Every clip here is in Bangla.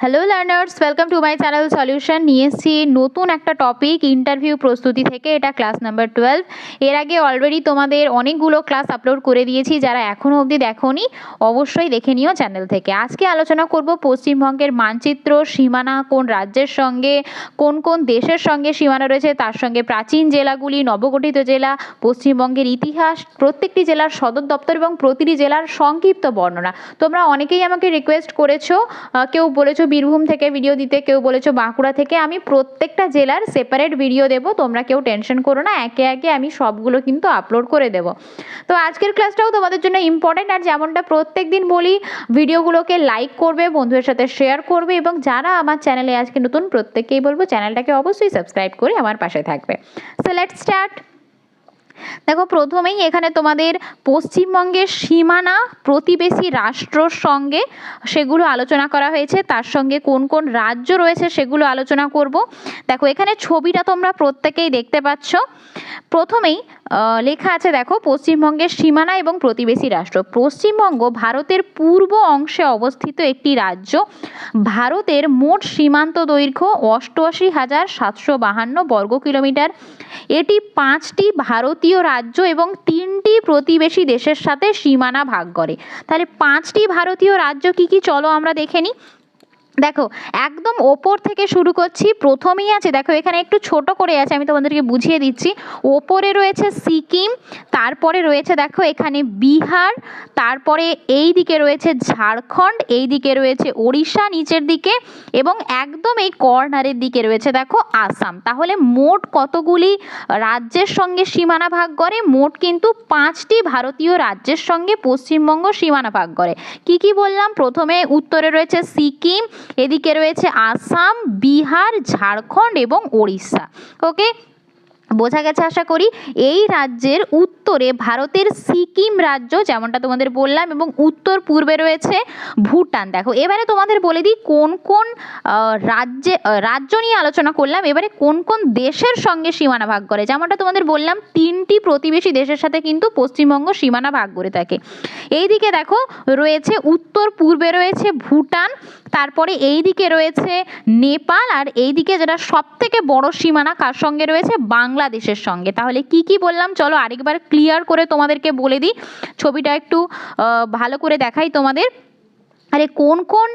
Hello learners welcome to my channel solution নিয়ে এসেছি নতুন একটা টপিক ইন্টারভিউ প্রস্তুতি থেকে। এটা ক্লাস নাম্বার টুয়েলভ এর আগে অলরেডি তোমাদের অনেকগুলো ক্লাস আপলোড করে দিয়েছি। যারা এখনও অবধি দেখোনি, অবশ্যই দেখে নিও চ্যানেল থেকে। আজকে আলোচনা করব পশ্চিমবঙ্গের মানচিত্র, সীমানা, কোন রাজ্যের সঙ্গে, কোন কোন দেশের সঙ্গে সীমানা রয়েছে, তার সঙ্গে প্রাচীন জেলাগুলি, নবগঠিত জেলা, পশ্চিমবঙ্গের ইতিহাস, প্রত্যেকটি জেলার সদর দপ্তর এবং প্রতিটি জেলার সংক্ষিপ্ত বর্ণনা। তোমরা অনেকেই আমাকে রিকোয়েস্ট করেছ কেউ বলেছ বীরভূম থেকে ভিডিও দিতে, কেউ বলেছ বাঁকুড়া থেকে, আমি প্রত্যেকটা জেলার সেপারেট ভিডিও দেবো, তোমরা কেউ টেনশন করো না, একে একে আমি সবগুলো কিন্তু আপলোড করে দেবো। তো আজকের ক্লাসটাও তোমাদের জন্য ইম্পর্টেন্ট আর যেমনটা প্রত্যেক দিন বলি ভিডিওগুলোকে লাইক করবে, বন্ধুদের সাথে শেয়ার করবে, এবং যারা আমার চ্যানেলে আজকে নতুন, প্রত্যেককেই বলব চ্যানেলটাকে অবশ্যই সাবস্ক্রাইব করে আমার পাশে থাকবে। সো লেট স্টার্ট দেখো প্রথমেই এখানে তোমাদের পশ্চিমবঙ্গের সীমানা প্রতিবেশী রাষ্ট্রর সঙ্গে সেগুলো আলোচনা করা হয়েছে। তার সঙ্গে কোন কোন রাজ্য রয়েছে সেগুলো আলোচনা করব। দেখো এখানে ছবিটা তোমরা প্রত্যেকেই দেখতে পাচ্ছ। প্রথমেই লেখা আছে, দেখো, পশ্চিমবঙ্গের সীমানা এবং প্রতিবেশী রাষ্ট্র। পশ্চিমবঙ্গ ভারতের পূর্ব অংশে অবস্থিত একটি রাজ্য। ভারতের মোট সীমান্ত দৈর্ঘ্য অষ্টআশি হাজার সাতশো বাহান্ন বর্গ কিলোমিটার। এটি পাঁচটি ভারতীয় রাজ্য এবং তিনটি প্রতিবেশী দেশের সাথে সীমানা ভাগ করে। তাহলে পাঁচটি ভারতীয় রাজ্য কি কি? চলো আমরা দেখে নিই। দেখো, একদম ওপর থেকে শুরু করছি, প্রথমেই আছে, দেখো এখানে একটু ছোট করে আছে, আমি তোমাদেরকে বুঝিয়ে দিচ্ছি। ওপরে রয়েছে সিকিম, তারপরে রয়েছে, দেখো এখানে বিহার, তারপরে এই দিকে রয়েছে ঝাড়খণ্ড এই দিকে রয়েছে ওড়িশা নিচের দিকে, এবং একদম এই কর্নারের দিকে রয়েছে, দেখো আসাম। তাহলে মোট কতগুলি রাজ্যের সঙ্গে সীমানা ভাগ করে? মোট কিন্তু পাঁচটি ভারতীয় রাজ্যের সঙ্গে পশ্চিমবঙ্গ সীমানা ভাগ করে। কি কি বললাম? প্রথমে উত্তরে রয়েছে সিকিম এদিকে রয়েছে আসাম বিহার ঝাড়খণ্ড এবং ওড়িশা। ওকে বোঝা গেছে আশা করি, এই রাজ্যের উত্তরে ভারতের সিকিম রাজ্য, যেমনটা তোমাদের বললাম, এবং উত্তর পূর্বে রয়েছে ভুটান। দেখো, এবারে তোমাদের বলে দিই কোন কোন রাজ্যে রাজ্য নিয়ে আলোচনা করলাম, এবারে কোন কোন দেশের সঙ্গে সীমানা ভাগ করে। যেমনটা তোমাদের বললাম, তিনটি প্রতিবেশী দেশের সাথে কিন্তু পশ্চিমবঙ্গ সীমানা ভাগ করে থাকে। এইদিকে দেখো, রয়েছে উত্তর পূর্বে রয়েছে ভুটান, তারপরে এই দিকে রয়েছে নেপাল, আর এইদিকে যেটা সব থেকে বড় সীমানা কার সঙ্গে রয়েছে? বাংলাদেশের সঙ্গে। তাহলে কি কি বললাম? চলো আরেকবার ক্লিয়ার করে তোমাদেরকে বলে দিই। ছবিটা একটু ভালো করে দেখাই তোমাদের। আরে কোন কোন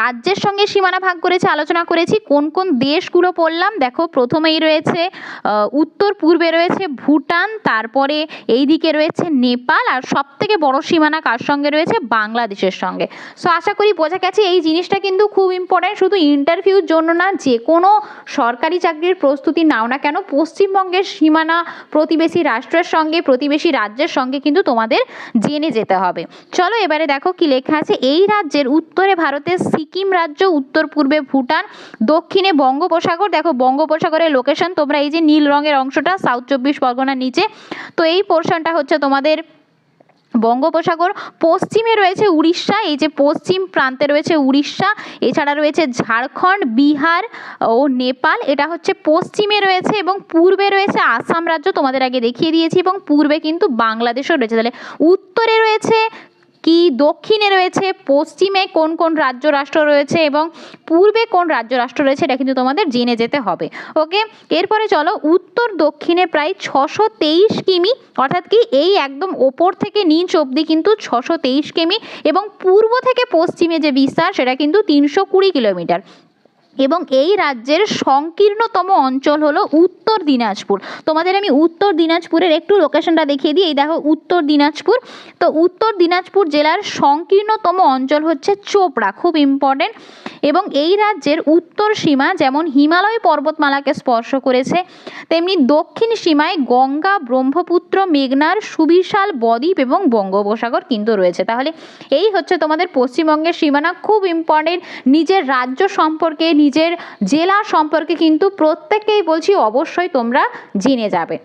রাজ্যের সঙ্গে সীমানা ভাগ করেছে, আলোচনা করেছি, কোন কোন দেশগুলো পড়লাম, দেখো প্রথমেই রয়েছে উত্তর পূর্বে রয়েছে ভুটান, তারপরে এই দিকে রয়েছে নেপাল, আর সব থেকে বড় সীমানা কার সঙ্গে রয়েছে? বাংলাদেশের সঙ্গে। সো আশা করি বোঝা গেছে, এই জিনিসটা কিন্তু খুব ইম্পর্ট্যান্ট শুধু ইন্টারভিউর জন্য না, যে কোনো সরকারি চাকরির প্রস্তুতি নাও না কেন, পশ্চিমবঙ্গের সীমানা প্রতিবেশী রাষ্ট্রের সঙ্গে, প্রতিবেশী রাজ্যের সঙ্গে কিন্তু তোমাদের জেনে যেতে হবে। চলো এবারে দেখো কি লেখা আছে, এই রাজ্যের উত্তরে ভারতের সিকিম রাজ্য, উত্তর পূর্বে ভুটান, দক্ষিণে বঙ্গোপসাগর। দেখো, বঙ্গোপসাগরের লোকেশন তোমরা এই যে নীল রঙের অংশটা সাউথ চব্বিশ পরগনার নিচে, তো এই পোর্শনটা হচ্ছে তোমাদের বঙ্গোপসাগর। পশ্চিমে রয়েছে উড়িষ্যা, এই যে পশ্চিম প্রান্তে রয়েছে উড়িষ্যা, এছাড়া রয়েছে ঝাড়খণ্ড, বিহার ও নেপাল। এটা হচ্ছে পশ্চিমে রয়েছে এবং পূর্বে রয়েছে আসাম রাজ্য, তোমাদের আগে দেখিয়ে দিয়েছি, এবং পূর্বে কিন্তু বাংলাদেশও রয়েছে। তাহলে উত্তরে রয়েছে কি দক্ষিণে রয়েছে, পশ্চিমে কোন কোন রাজ্য রাষ্ট্র রয়েছে এবং পূর্বে কোন রাজ্য রাষ্ট্র রয়েছে, এটা কিন্তু তোমাদের জেনে যেতে হবে। ওকে? এরপরে চলো, উত্তর দক্ষিণে প্রায় ছশো তেইশ কিমি, অর্থাৎ কি এই একদম ওপর থেকে নিচ অবধি কিন্তু ছশো তেইশ কিমি এবং পূর্ব থেকে পশ্চিমে যে বিস্তার, সেটা কিন্তু তিনশো কুড়ি কিলোমিটার। এবং এই রাজ্যের সংকীর্ণতম অঞ্চল হলো উত্তর দিনাজপুর। তোমাদের আমি উত্তর দিনাজপুরের একটু লোকেশনটা দেখিয়ে দিই। এই দেখো, উত্তর দিনাজপুর। তো উত্তর দিনাজপুর জেলার সংকীর্ণতম অঞ্চল হচ্ছে চোপড়া, খুব ইম্পর্টেন্ট এবং এই রাজ্যের উত্তর সীমা যেমন হিমালয় পর্বতমালাকে স্পর্শ করেছে, তেমনি দক্ষিণ সীমায় গঙ্গা, ব্রহ্মপুত্র, মেঘনার সুবিশাল বদ্বীপ এবং বঙ্গোপসাগর কিন্তু রয়েছে। তাহলে এই হচ্ছে তোমাদের পশ্চিমবঙ্গের সীমানা, খুব ইম্পর্টেন্ট নিজের রাজ্য সম্পর্কে নিজের জেলা সম্পর্কে কিন্তু প্রত্যেককেই বলছি অবশ্যই তোমরা জেনে যাবে।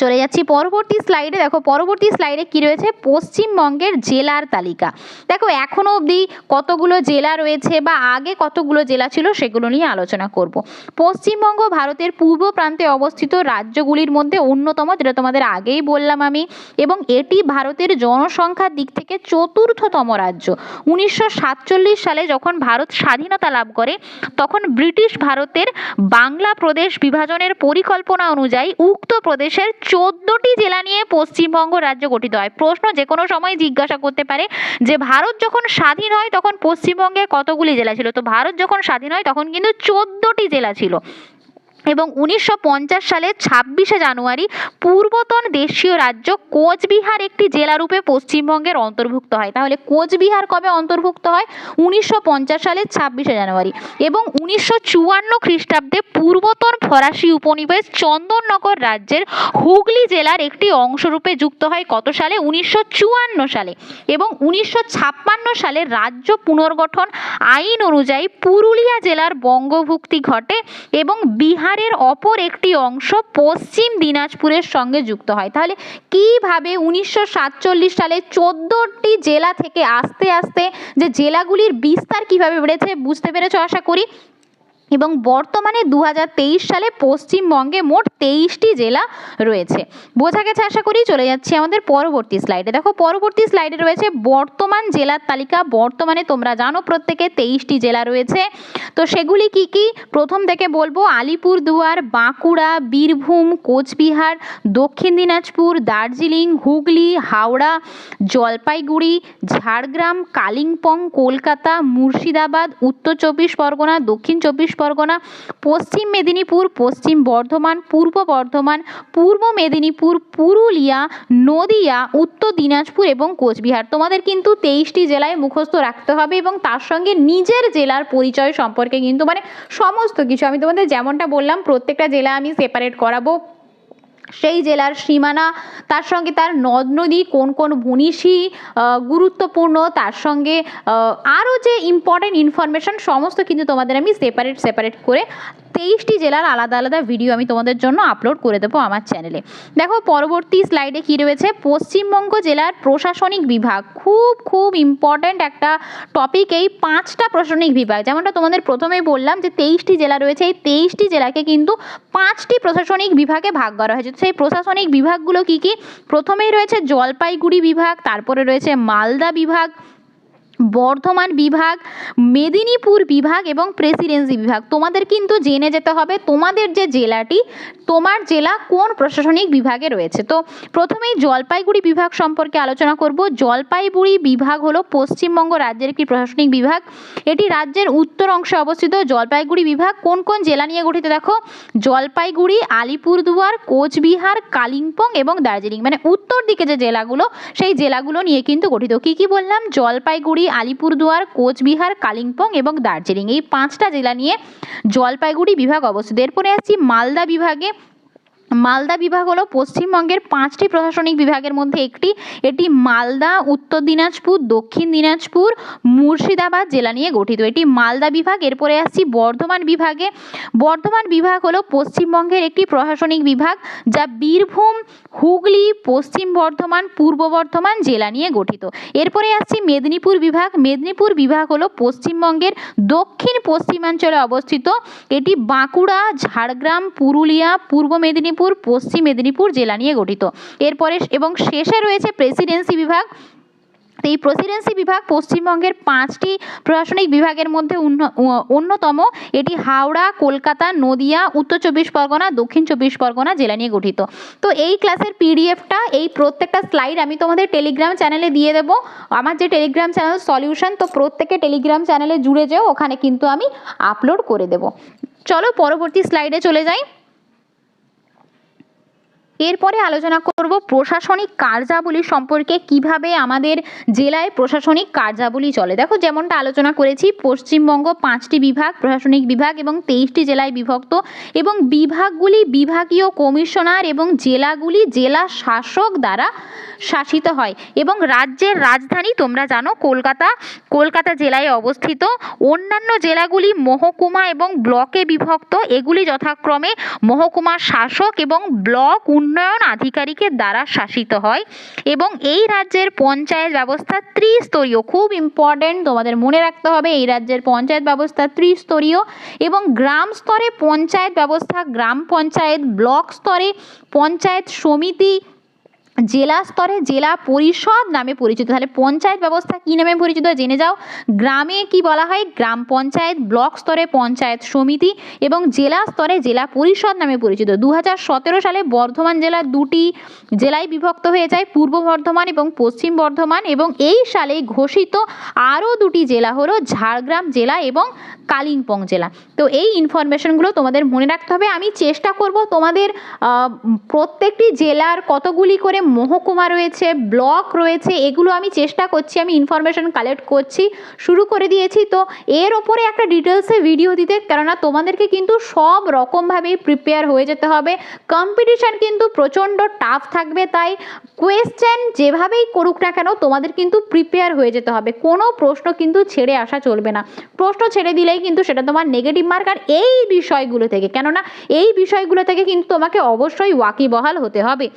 চলে যাচ্ছি পরবর্তী স্লাইডে দেখো, পরবর্তী স্লাইডে কি রয়েছে? পশ্চিমবঙ্গের জেলার তালিকা। দেখো এখনও অবধি কতগুলো জেলা রয়েছে বা আগে কতগুলো জেলা ছিল সেগুলো নিয়ে আলোচনা করব। পশ্চিমবঙ্গ ভারতের পূর্ব প্রান্তে অবস্থিত রাজ্যগুলির মধ্যে অন্যতম, যেটা তোমাদের আগেই বললাম আমি, এবং এটি ভারতের জনসংখ্যার দিক থেকে চতুর্থতম রাজ্য। উনিশশো সাতচল্লিশ সালে যখন ভারত স্বাধীনতা লাভ করে, তখন ব্রিটিশ ভারতের বাংলা প্রদেশ বিভাজনের পরিকল্পনা অনুযায়ী উক্ত প্রদেশের চোদ্দটি জেলা নিয়ে পশ্চিমবঙ্গ রাজ্য গঠিত হয়। প্রশ্ন যে কোনো সময় জিজ্ঞাসা করতে পারে যে, ভারত যখন স্বাধীন হয় তখন পশ্চিমবঙ্গে কতগুলি জেলা ছিল? তো ভারত যখন স্বাধীন হয় তখন কিন্তু চোদ্দটি জেলা ছিল। এবং উনিশশো সালের ছাব্বিশে জানুয়ারি পূর্বতন দেশীয় রাজ্য কোচবিহার একটি জেলারূপে পশ্চিমবঙ্গের অন্তর্ভুক্ত হয়। তাহলে কোচবিহার কবে অন্তর্ভুক্ত হয়? উনিশশো পঞ্চাশ সালের ছাব্বিশে জানুয়ারি এবং উনিশশো চুয়ান্ন খ্রিস্টাব্দে পূর্বতন ফরাসি উপনিবেশ চন্দননগর রাজ্যের হুগলি জেলার একটি অংশরূপে যুক্ত হয় কত সালে? উনিশশো চুয়ান্ন সালে এবং উনিশশো ছাপ্পান্ন সালে রাজ্য পুনর্গঠন আইন অনুযায়ী পুরুলিয়া জেলার বঙ্গভুক্তি ঘটে এবং বিহারের অপর একটি অংশ পশ্চিম দিনাজপুরের সঙ্গে যুক্ত হয়। তাহলে কীভাবে উনিশশো সাতচল্লিশ সালে চোদ্দটি জেলা থেকে আস্তে আস্তে যে জেলাগুলির বিস্তার কীভাবে বেড়েছে বুঝতে পেরেছ? আশা করি এবং বর্তমানে দু হাজার তেইশ সালে পশ্চিমবঙ্গে মোট তেইশটি জেলা রয়েছে। বোঝা গেছে, আশা করি চলে যাচ্ছি আমাদের পরবর্তী স্লাইডে। দেখো, পরবর্তী স্লাইডে রয়েছে বর্তমান জেলার তালিকা। বর্তমানে তোমরা জানো প্রত্যেকে তেইশটি জেলা রয়েছে। তো সেগুলি কি কি? প্রথম থেকে বলব, আলিপুরদুয়ার, বাঁকুড়া, বীরভূম, কোচবিহার, দক্ষিণ দিনাজপুর, দার্জিলিং, হুগলি, হাওড়া, জলপাইগুড়ি, ঝাড়গ্রাম, কালিম্পং, কলকাতা, মুর্শিদাবাদ, উত্তর চব্বিশ পরগনা, দক্ষিণ চব্বিশ পরগনা পশ্চিম মেদিনীপুর, পশ্চিম বর্ধমান, পূর্ব বর্ধমান, পূর্ব মেদিনীপুর, পুরুলিয়া, নদিয়া, উত্তর দিনাজপুর এবং কোচবিহার। তোমাদের কিন্তু তেইশটি জেলায় মুখস্থ রাখতে হবে এবং তার সঙ্গে নিজের জেলার পরিচয় সম্পর্কে কিন্তু মানে সমস্ত কিছু আমি তোমাদের যেমনটা বললাম, প্রত্যেকটা জেলা আমি সেপারেট করাবো। সেই জেলার সীমানা, তার সঙ্গে তার নদ নদী, কোন কোন বনিশি গুরুত্বপূর্ণ, তার সঙ্গে আরও যে ইম্পর্টেন্ট ইনফরমেশন সমস্ত কিন্তু তোমাদের আমি সেপারেট সেপারেট করে তেইশটি জেলার আলাদা আলাদা ভিডিও আমি তোমাদের জন্য আপলোড করে দেবো আমার চ্যানেলে দেখো, পরবর্তী স্লাইডে কী রয়েছে? পশ্চিমবঙ্গ জেলার প্রশাসনিক বিভাগ। খুব খুব ইম্পর্ট্যান্ট একটা টপিক এই পাঁচটা প্রশাসনিক বিভাগ। যেমনটা তোমাদের প্রথমেই বললাম যে তেইশটি জেলা রয়েছে, এই তেইশটি জেলাকে কিন্তু পাঁচটি প্রশাসনিক বিভাগে ভাগ করা হয়েছে। সেই প্রশাসনিক বিভাগগুলো কি কি? প্রথমেই রয়েছে জলপাইগুড়ি বিভাগ, তারপরে রয়েছে মালদা বিভাগ বর্ধমান বিভাগ, মেদিনীপুর বিভাগ এবং প্রেসিডেন্সি বিভাগ। তোমাদের কিন্তু জেনে যেতে হবে তোমাদের যে জেলাটি, তোমার জেলা কোন প্রশাসনিক বিভাগে রয়েছে। তো প্রথমেই জলপাইগুড়ি বিভাগ সম্পর্কে আলোচনা করব। জলপাইগুড়ি বিভাগ হলো পশ্চিমবঙ্গ রাজ্যের একটি প্রশাসনিক বিভাগ। এটি রাজ্যের উত্তর অংশে অবস্থিত। জলপাইগুড়ি বিভাগ কোন কোন জেলা নিয়ে গঠিত? দেখো, জলপাইগুড়ি, আলিপুরদুয়ার, কোচবিহার, কালিম্পং এবং দার্জিলিং। মানে উত্তর দিকে যে জেলাগুলো, সেই জেলাগুলো নিয়ে কিন্তু গঠিত। কি কি বললাম? জলপাইগুড়ি আলিপুরদুয়ার, কোচবিহার, কালিম্পং এবং দার্জিলিং। এই পাঁচটা জেলা নিয়ে জলপাইগুড়ি বিভাগ অবস্থিত। এরপরে আসছি মালদা বিভাগে। মালদা বিভাগ হলো পশ্চিমবঙ্গের পাঁচটি প্রশাসনিক বিভাগের মধ্যে একটি। এটি মালদা, উত্তর দিনাজপুর, দক্ষিণ দিনাজপুর, মুর্শিদাবাদ জেলা নিয়ে গঠিত। এটি মালদা বিভাগ, এরপরে আসছি বর্ধমান বিভাগে। বর্ধমান বিভাগ হলো পশ্চিমবঙ্গের একটি প্রশাসনিক বিভাগ, যা বীরভূম, হুগলি, পশ্চিম বর্ধমান, পূর্ব বর্ধমান জেলা নিয়ে গঠিত। এরপরে আসছি মেদিনীপুর বিভাগ। মেদিনীপুর বিভাগ হলো পশ্চিমবঙ্গের দক্ষিণ পশ্চিমাঞ্চলে অবস্থিত। এটি বাঁকুড়া, ঝাড়গ্রাম, পুরুলিয়া, পূর্ব মেদিনীপুর পশ্চিম মেদিনীপুর জেলা নিয়ে গঠিত। এরপরে এবং শেষে রয়েছে প্রেসিডেন্সি বিভাগ। এই প্রেসিডেন্সি বিভাগ পশ্চিমবঙ্গের পাঁচটি প্রশাসনিক বিভাগের মধ্যে অন্য- অন্যতম। এটি হাওড়া, কলকাতা, নদিয়া, উত্তর চব্বিশ পরগনা, দক্ষিণ চব্বিশ পরগনা জেলা নিয়ে গঠিত। তো এই ক্লাসের পিডিএফটা এই প্রত্যেকটা স্লাইড আমি তোমাদের টেলিগ্রাম চ্যানেলে দিয়ে দেবো। আমার যে টেলিগ্রাম চ্যানেল সলিউশন তো প্রত্যেকে টেলিগ্রাম চ্যানেলে জুড়ে যেও, ওখানে কিন্তু আমি আপলোড করে দেবো। চলো পরবর্তী স্লাইডে চলে যাই। এরপরে আলোচনা করব প্রশাসনিক কার্যাবলী সম্পর্কে, কীভাবে আমাদের জেলায় প্রশাসনিক কার্যাবলী চলে। দেখো, যেমনটা আলোচনা করেছি, পশ্চিমবঙ্গ পাঁচটি বিভাগ, প্রশাসনিক বিভাগ এবং তেইশটি জেলায় বিভক্ত এবং বিভাগগুলি বিভাগীয় কমিশনার এবং জেলাগুলি জেলা শাসক দ্বারা শাসিত হয় এবং রাজ্যের রাজধানী, তোমরা জানো, কলকাতা। কলকাতা জেলায় অবস্থিত। অন্যান্য জেলাগুলি মহকুমা এবং ব্লকে বিভক্ত। এগুলি যথাক্রমে মহকুমা শাসক এবং ব্লক উন্নয়ন আধিকারিকের দ্বারা শাসিত হয় এবং এই রাজ্যের পঞ্চায়েত ব্যবস্থা ত্রিস্তরীয়। খুব ইম্পর্ট্যান্ট তোমাদের মনে রাখতে হবে, এই রাজ্যের পঞ্চায়েত ব্যবস্থা ত্রিস্তরীয় এবং গ্রাম স্তরে পঞ্চায়েত ব্যবস্থা, গ্রাম পঞ্চায়েত ব্লক স্তরে পঞ্চায়েত সমিতি জেলা স্তরে জেলা পরিষদ নামে পরিচিত। তাহলে পঞ্চায়েত ব্যবস্থা কী নামে পরিচিত? জেনে যাও। গ্রামে কি বলা হয়? গ্রাম পঞ্চায়েত, ব্লক স্তরে পঞ্চায়েত সমিতি এবং জেলা স্তরে জেলা পরিষদ নামে পরিচিত। দু হাজার সতেরো সালে বর্ধমান জেলা দুটি জেলায় বিভক্ত হয়ে যায়, পূর্ব বর্ধমান এবং পশ্চিম বর্ধমান এবং এই সালে ঘোষিত আরও দুটি জেলা হলো ঝাড়গ্রাম জেলা এবং কালিম্পং জেলা। তো এই ইনফরমেশনগুলো তোমাদের মনে রাখতে হবে। আমি চেষ্টা করব তোমাদের প্রত্যেকটি জেলার কতগুলি করে মহকুমা রয়েছে, ব্লক রয়েছে, এগুলো আমি চেষ্টা করছি, আমি ইনফরমেশন কালেক্ট করছি, শুরু করে দিয়েছি। তো এর ওপরে একটা ডিটেলসে ভিডিও দিতে, কেননা তোমাদেরকে কিন্তু সব রকমভাবেই প্রিপেয়ার হয়ে যেতে হবে। কম্পিটিশান কিন্তু প্রচণ্ড টাফ থাকবে, তাই কোয়েশ্চেন যেভাবেই করুক না কেন, তোমাদের কিন্তু প্রিপেয়ার হয়ে যেতে হবে। কোনো প্রশ্ন কিন্তু ছেড়ে আসা চলবে না। প্রশ্ন ছেড়ে দিলেই কিন্তু সেটা তোমার নেগেটিভ মার্ক আর এই বিষয়গুলো থেকে, কেননা এই বিষয়গুলো থেকে কিন্তু তোমাকে অবশ্যই ওয়াকিবহাল হতে হবে।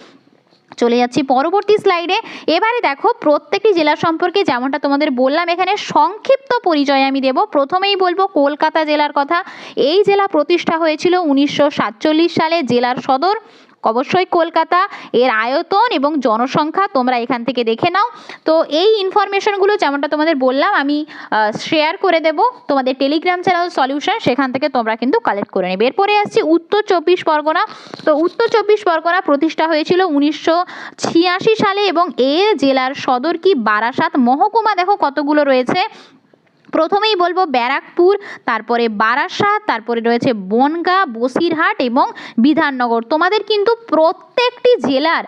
চলে যাচ্ছি পরবর্তী স্লাইডে এবারে দেখো, প্রত্যেকটি জেলা সম্পর্কে যেমনটা তোমাদের বললাম, এখানে সংক্ষিপ্ত পরিচয় আমি দেব। প্রথমেই বলব, কলকাতা জেলার কথা। এই জেলা প্রতিষ্ঠা হয়েছিল উনিশশো সাতচল্লিশ সালে জেলার সদর। অবশ্যই কলকাতা এর আয়তন এবং জনসংখ্যা তোমরা এখান থেকে দেখে নাও। তো এই ইনফরমেশনগুলো যেমনটা তোমাদের বললাম, আমি শেয়ার করে দেব। তোমাদের টেলিগ্রাম চ্যানেল সলিউশন সেখান থেকে তোমরা কিন্তু কালেক্ট করে নেবে। এরপরে আসছি উত্তর চব্বিশ পরগনা। তো উত্তর চব্বিশ পরগনা প্রতিষ্ঠা হয়েছিল উনিশশো ছিয়াশি সালে এবং এ জেলার সদর কি? বারাসাত। মহকুমা দেখো কতগুলো রয়েছে? প্রথমেই বলব ব্যারাকপুর, তারপরে বারাসাত তারপরে রয়েছে বনগাঁ, বসিরহাট এবং বিধাননগর। তোমাদের কিন্তু প্রত্যেকটি জেলার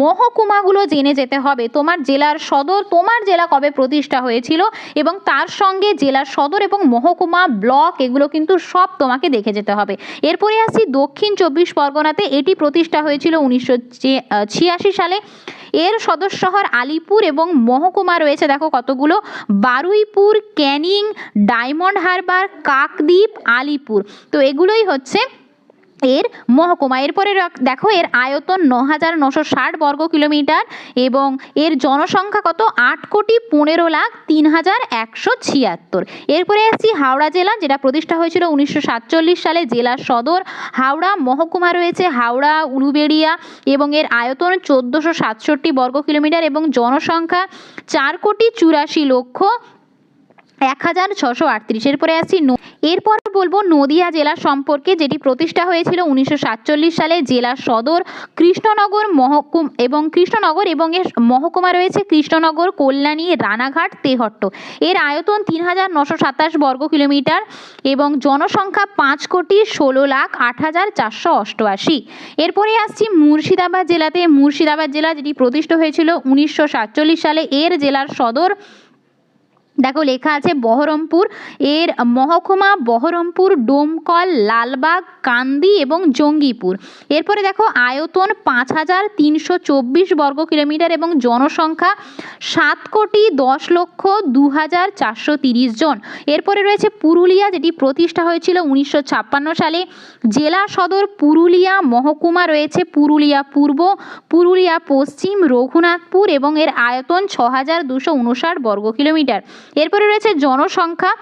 মহকুমাগুলো জেনে যেতে হবে। তোমার জেলার সদর, তোমার জেলা কবে প্রতিষ্ঠা হয়েছিল এবং তার সঙ্গে জেলার সদর এবং মহকুমা ব্লক এগুলো কিন্তু সব তোমাকে দেখে যেতে হবে। এরপরে আসছি দক্ষিণ চব্বিশ পরগনাতে। এটি প্রতিষ্ঠা হয়েছিল উনিশশো ছিয়াশি সালে। এর সদর শহর আলিপুর এবং মহকুমা রয়েছে। দেখো কতগুলো। Baruipur, Canning, Diamond Harbour, Kakdwip, Alipore. তো এগুলোই হচ্ছে এর মহকুমা। এরপরে দেখো, এর আয়তন ন হাজার নশো ষাট বর্গ কিলোমিটার এবং এর জনসংখ্যা কত? আট কোটি পনেরো লাখ তিন হাজার একশো ছিয়াত্তর। এরপরে আসছি হাওড়া জেলা, যেটা প্রতিষ্ঠা হয়েছিল উনিশশো সাতচল্লিশ সালে জেলা সদর। হাওড়া মহকুমা রয়েছে হাওড়া, উলুবেড়িয়া এবং এর আয়তন চোদ্দোশো সাতষট্টি বর্গ কিলোমিটার এবং জনসংখ্যা চার কোটি চুরাশি লক্ষ এক হাজার ছশো আটত্রিশ। এরপরে আসছি এরপর বলব নদিয়া জেলা সম্পর্কে, যেটি প্রতিষ্ঠা হয়েছিল উনিশশো সাতচল্লিশ সালে। জেলা সদর কৃষ্ণনগর মহকুম এবং কৃষ্ণনগর এবং এর মহকুমা রয়েছে কৃষ্ণনগর, কল্যাণী, রানাঘাট, তেহট্ট। এর আয়তন তিন হাজার নশো সাতাশ বর্গ কিলোমিটার এবং জনসংখ্যা পাঁচ কোটি ষোলো লাখ আট হাজার চারশো অষ্টআশি। এরপরে আসছি মুর্শিদাবাদ জেলাতে। মুর্শিদাবাদ জেলা যেটি প্রতিষ্ঠা হয়েছিল উনিশশো সাতচল্লিশ সালে, এর জেলার সদর দেখো লেখা আছে বহরমপুর, এর মহকুমা বহরমপুর, ডোমকল, লালবাগ, কান্দি এবং জঙ্গিপুর। এরপরে দেখো আয়তন পাঁচ হাজার তিনশো চব্বিশ বর্গ কিলোমিটার এবং জনসংখ্যা সাত কোটি দশ লক্ষ দু হাজার চারশো তিরিশ জন। এরপরে রয়েছে পুরুলিয়া, যেটি প্রতিষ্ঠা হয়েছিল উনিশশো ছাপ্পান্ন সালে। জেলা সদর পুরুলিয়া মহকুমা রয়েছে পুরুলিয়া পূর্ব, পুরুলিয়া পশ্চিম, রঘুনাথপুর এবং এর আয়তন ছ হাজার দুশো উনষাট বর্গ কিলোমিটার। এরপরে রয়েছে জনসংখ্যা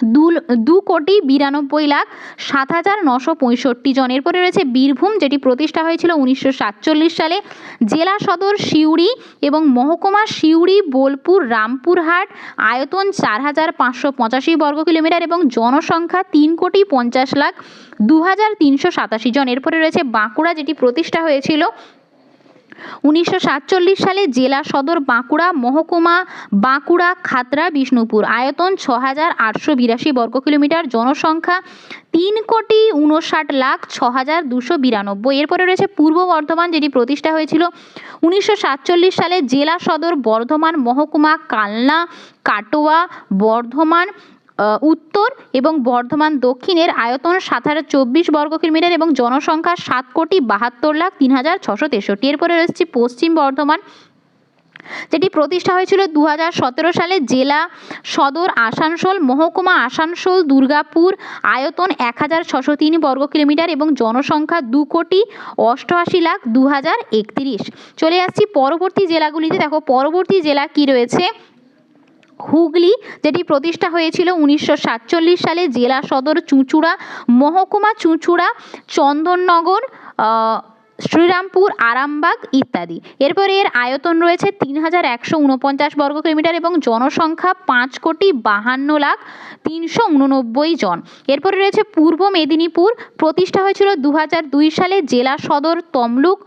দু দু কোটি বিরানব্বই লাখ সাত হাজার নশো পঁয়ষট্টি জন। এরপরে রয়েছে বীরভূম, যেটি প্রতিষ্ঠা হয়েছিল উনিশশো সাতচল্লিশ সালে। জেলা সদর সিউড়ি এবং মহকুমা সিউড়ি, বোলপুর, রামপুরহাট, আয়তন চার হাজার পাঁচশো পঁচাশি বর্গ কিলোমিটার এবং জনসংখ্যা তিন কোটি পঞ্চাশ লাখ দু হাজার তিনশো সাতাশি জন। এরপরে রয়েছে বাঁকুড়া, যেটি প্রতিষ্ঠা হয়েছিল উনিশশো সাতচল্লিশ সালে জেলা সদর বাঁকুড়া, মহকুমা বাঁকুড়া, খাতড়া, বিষ্ণুপুর। আয়তন ছ হাজার আটশো বিরাশি বর্গ কিলোমিটার, জনসংখ্যা তিন কোটি উনষাট লাখ ছ হাজার দুশো বিরানব্বই। এরপরে রয়েছে পূর্ব বর্ধমান, যেটি প্রতিষ্ঠা হয়েছিল উনিশশো সাতচল্লিশ সালে। জেলা সদর বর্ধমান, মহকুমা কালনা, কাটোয়া, বর্ধমান উত্তর এবং বর্ধমান দক্ষিণের আয়তন সাত হাজার চব্বিশ বর্গ কিলোমিটার এবং জনসংখ্যা সাত কোটি বাহাত্তর লাখ তিন হাজার ছশো তেষট্টি। এরপরে রয়েছে পশ্চিম বর্ধমান, যেটি প্রতিষ্ঠা হয়েছিল দু হাজার সতেরো সালে। জেলা সদর আসানসোল, মহকুমা আসানসোল, দুর্গাপুর, আয়তন এক হাজার ছশো তিন বর্গ কিলোমিটার এবং জনসংখ্যা দু কোটি অষ্টআশি লাখ দু হাজার একত্রিশ। চলে আসছি পরবর্তী জেলাগুলিতে। দেখো, পরবর্তী জেলা কি রয়েছে? হুগলি যেটি প্রতিষ্ঠা হয়েছিল উনিশশো সাতচল্লিশ সালে জেলা সদর চুঁচুড়া মহকুমা চুঁচুড়া চন্দননগর শ্রীরামপুর, আরামবাগ ইত্যাদি। এরপরে এর আয়তন রয়েছে তিন হাজার একশো উনপঞ্চাশ বর্গ কিলোমিটার এবং জনসংখ্যা পাঁচ কোটি বাহান্ন লাখ তিনশো উননব্বই জন। এরপরে রয়েছে পূর্ব মেদিনীপুর, প্রতিষ্ঠা হয়েছিল দু হাজার দুই সালে জেলা সদর তমলুক।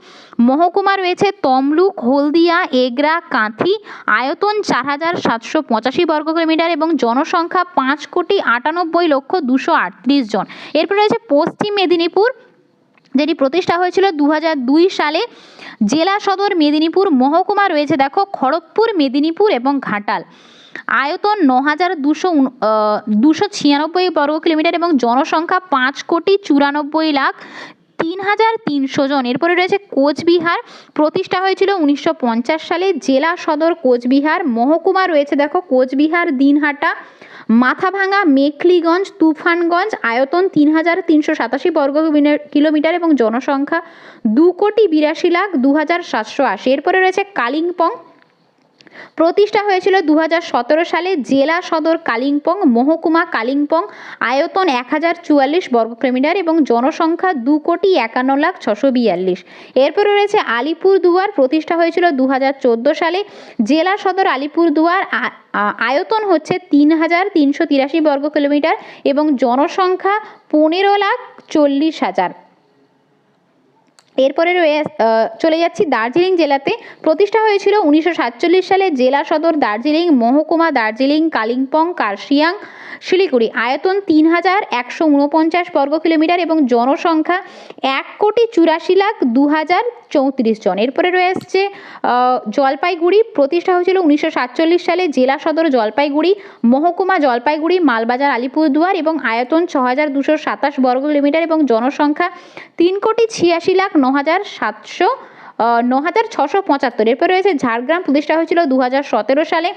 মহকুমা রয়েছে তমলুক, হলদিয়া, এগরা, কাঁথি। আয়তন চার হাজার সাতশো পঁচাশি বর্গ কিলোমিটার এবং জনসংখ্যা পাঁচ কোটি আটানব্বই লক্ষ দুশো আটত্রিশ জন। এরপর রয়েছে পশ্চিম মেদিনীপুর যেটি প্রতিষ্ঠা হয়েছিল দু সালে। জেলা সদর মেদিনীপুর মহকুমা রয়েছে, দেখো, খড়গপুর, মেদিনীপুর এবং ঘাটাল। আয়তন ন হাজার দুশো দুশো ছিয়ানব্বই বর্গ কিলোমিটার এবং জনসংখ্যা পাঁচ কোটি চুরানব্বই লাখ তিন হাজার তিনশো জন। এরপরে রয়েছে কোচবিহার, প্রতিষ্ঠা হয়েছিল উনিশশো পঞ্চাশ সালে। জেলা সদর কোচবিহার, মহকুমা রয়েছে, দেখো, কোচবিহার, দিনহাটা মাথাভাঙা মেখলিগঞ্জ, তুফানগঞ্জ, আয়তন তিন হাজার তিনশো সাতাশি বর্গ কিলোমিটার এবং জনসংখ্যা দু কোটি বিরাশি লাখ দু হাজার সাতশো আশি। এরপরে রয়েছে কালিম্পং প্রতিষ্ঠা হয়েছিল দু সালে জেলা সদর কালিম্পং, মহকুমা কালিম্পং, আয়তন এক হাজার চুয়াল্লিশ বর্গ কিলোমিটার এবং জনসংখ্যা দু কোটি একান্ন লাখ ছশো বিয়াল্লিশ। এরপরে রয়েছে আলিপুরদুয়ার, প্রতিষ্ঠা হয়েছিল দু হাজার চোদ্দ সালে। জেলা সদর আলিপুরদুয়ার আয়তন হচ্ছে তিন হাজার তিনশো তিরাশি বর্গ কিলোমিটার এবং জনসংখ্যা পনেরো লাখ চল্লিশ হাজার। এরপরে রয়ে চলে যাচ্ছি দার্জিলিং জেলাতে। প্রতিষ্ঠা হয়েছিল উনিশশো সাতচল্লিশ সালে জেলা সদর দার্জিলিং মহকুমা দার্জিলিং কালিম্পং কার্শিয়াং শিলিগুড়ি। আয়তন তিন হাজার একশো উনপঞ্চাশ বর্গ কিলোমিটার এবং জনসংখ্যা এক কোটি চুরাশি লাখ দু হাজার চৌত্রিশ জন। এরপরে রয়ে আহ, জলপাইগুড়ি। প্রতিষ্ঠা হয়েছিল উনিশশো সাতচল্লিশ সালে জেলা সদর জলপাইগুড়ি মহকুমা জলপাইগুড়ি মালবাজার আলিপুরদুয়ার এবং আয়তন ছ হাজার দুশো সাতাশ বর্গ কিলোমিটার এবং জনসংখ্যা তিন কোটি ছিয়াশি লাখ ন হাজার সাতশো ন হাজার ছশো পঁচাত্তর। এরপর রয়েছে ঝাড়গ্রাম প্রতিষ্ঠা হয়েছিল দু হাজার সতেরো সালে।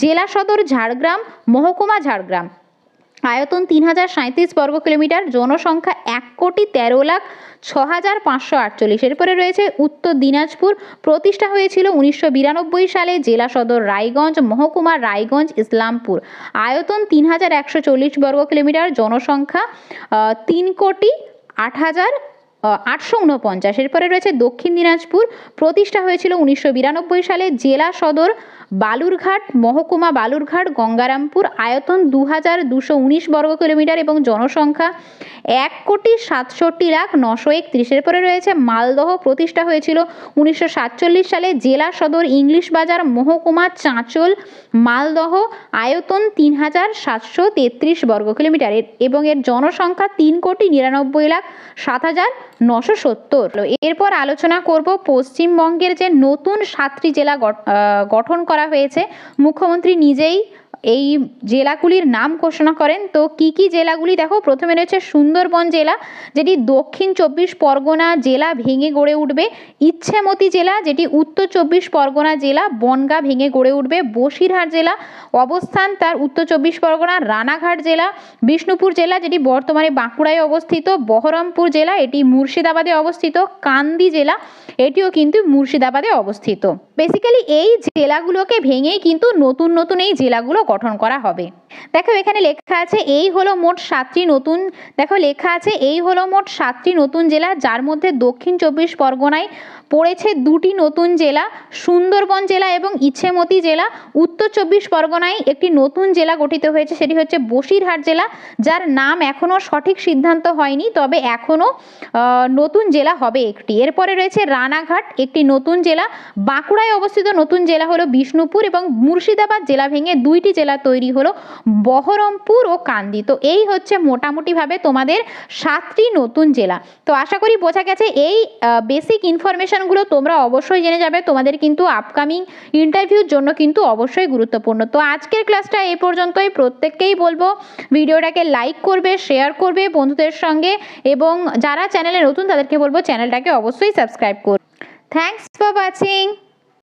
জেলা সদর ঝাড়গ্রাম, মহকুমা ঝাড়গ্রাম। আয়তন তিন হাজার সাঁত্রিশ বর্গ কিলোমিটার, জনসংখ্যা এক কোটি তেরো লাখ ছ হাজার পাঁচশো আটচল্লিশ। এরপরে রয়েছে উত্তর দিনাজপুর, প্রতিষ্ঠা হয়েছিল উনিশশো বিরানব্বই সালে জেলা সদর রায়গঞ্জ, মহকুমা রায়গঞ্জ, ইসলামপুর। আয়তন তিন হাজার একশো চল্লিশ বর্গ কিলোমিটার, জনসংখ্যা তিন কোটি আট হাজার আটশো উনপঞ্চাশ এরপরে রয়েছে দক্ষিণ দিনাজপুর। প্রতিষ্ঠা হয়েছিল উনিশশো বিরানব্বই সালে জেলা সদর বালুরঘাট, মহকুমা বালুরঘাট, গঙ্গারামপুর। আয়তন দু হাজার দুশো উনিশ বর্গ কিলোমিটার এবং জনসংখ্যা এক কোটি সাতষট্টি লাখ নশো একত্রিশ। এরপরে রয়েছে মালদহ। প্রতিষ্ঠা হয়েছিল উনিশশো সাতচল্লিশ সালে জেলা সদর ইংলিশ বাজার, মহকুমা চাঁচল, মালদহ। আয়তন তিন হাজার সাতশো তেত্রিশ বর্গ কিলোমিটার। এবং এর জনসংখ্যা তিন কোটি নিরানব্বই লাখ সাত হাজার নশো সত্তর। এরপর আলোচনা করব পশ্চিমবঙ্গের যে নতুন সাতটি জেলা গঠ- গঠন করা হয়েছে। মুখ্যমন্ত্রী নিজেই এই জেলাগুলির নাম ঘোষণা করেন। তো কি কি জেলাগুলি? দেখো, প্রথমে রয়েছে সুন্দরবন জেলা, যেটি দক্ষিণ চব্বিশ পরগনা জেলা ভেঙে গড়ে উঠবে। ইচ্ছেমতি জেলা, যেটি উত্তর চব্বিশ পরগনা জেলা, বনগা ভেঙে গড়ে উঠবে। বসিরহাট জেলা, অবস্থান তার উত্তর চব্বিশ পরগনা, রানাঘাট জেলা, বিষ্ণুপুর জেলা, যেটি বর্তমানে বাঁকুড়ায় অবস্থিত। বহরমপুর জেলা, এটি মুর্শিদাবাদে অবস্থিত। কান্দি জেলা, এটিও কিন্তু মুর্শিদাবাদে অবস্থিত। বেসিক্যালি এই জেলাগুলোকে ভেঙেই কিন্তু নতুন নতুন এই জেলাগুলো গঠন করা হবে। দেখো এখানে লেখা আছে, এই হলো মোট সাতটি নতুন, দেখো লেখা আছে, এই হলো মোট সাতটি নতুন জেলা, যার মধ্যে দক্ষিণ চব্বিশ পরগনায় পড়েছে দুটি নতুন জেলা, সুন্দরবন জেলা এবং ইচ্ছেমতি জেলা। উত্তর চব্বিশ পরগনায় একটি নতুন জেলা গঠিত হয়েছে, সেটি হচ্ছে বসিরহাট জেলা, যার নাম এখনও সঠিক সিদ্ধান্ত হয়নি, তবে এখনও নতুন জেলা হবে একটি। এরপরে রয়েছে রানাঘাট, একটি নতুন জেলা, বাঁকুড়ায় অবস্থিত নতুন জেলা হলো বিষ্ণুপুর এবং মুর্শিদাবাদ জেলা ভেঙে দুইটি জেলা তৈরি হলো। বহরমপুর ও কান্দি। তো এই হচ্ছে মোটামুটিভাবে তোমাদের সাতটি নতুন জেলা। তো আশা করি বোঝা গেছে, এই বেসিক ইনফরমেশনগুলো তোমরা অবশ্যই জেনে যাবে। তোমাদের কিন্তু আপকামিং ইন্টারভিউর জন্য কিন্তু অবশ্যই গুরুত্বপূর্ণ। তো আজকের ক্লাসটা এই পর্যন্তই। প্রত্যেককেই বলব, ভিডিওটাকে লাইক করবে শেয়ার করবে বন্ধুদের সঙ্গে এবং যারা চ্যানেলে নতুন তাদেরকে বলব চ্যানেলটাকে অবশ্যই সাবস্ক্রাইব করবে থ্যাংকস ফর ওয়াচিং